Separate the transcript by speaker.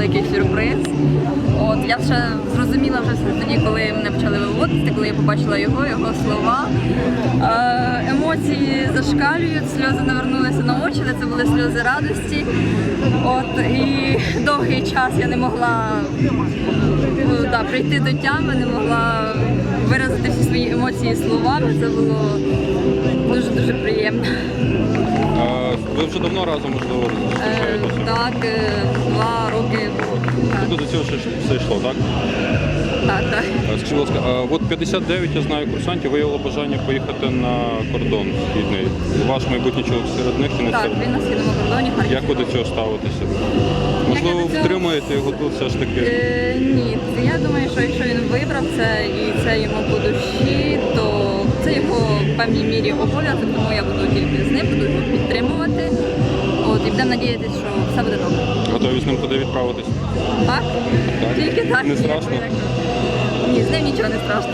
Speaker 1: великий сюрприз. От я ще зрозуміла вже тоді, коли мене почали виводити, коли я побачила його, його слова. Е, емоції зашкалюють, сльози навернулися на очі, але це були сльози радості. От і довгий час я не могла ну, да, прийти до тями, не могла виразити всі свої емоції словами. Це було дуже дуже приємно.
Speaker 2: Ви вже давно разом можливо
Speaker 1: Е, так, е,
Speaker 2: Ну, До цього все йшло, так?
Speaker 1: так. так.
Speaker 2: Скажіть, будь ласка, а от 59, я знаю, курсантів виявило бажання поїхати на кордон східний. Ваш майбутній чоловік серед них чи не
Speaker 1: Так,
Speaker 2: серед
Speaker 1: він на східному кордоні Харків.
Speaker 2: Як ви до цього ставитеся? Можливо,
Speaker 1: до цього-
Speaker 2: втримуєте його тут все ж таки?
Speaker 1: Е, ні, я думаю, що якщо він вибрав це і це йому по душі, то це його в певній мірі обов'язок, тому я буду тільки з ним, буду його підтримувати. Будемо надіятися, що все буде добре.
Speaker 2: Готові з ним туди відправитись?
Speaker 1: Так?
Speaker 2: Так.
Speaker 1: Тільки так.
Speaker 2: Не страшно?
Speaker 1: Ні, з ним нічого не страшно.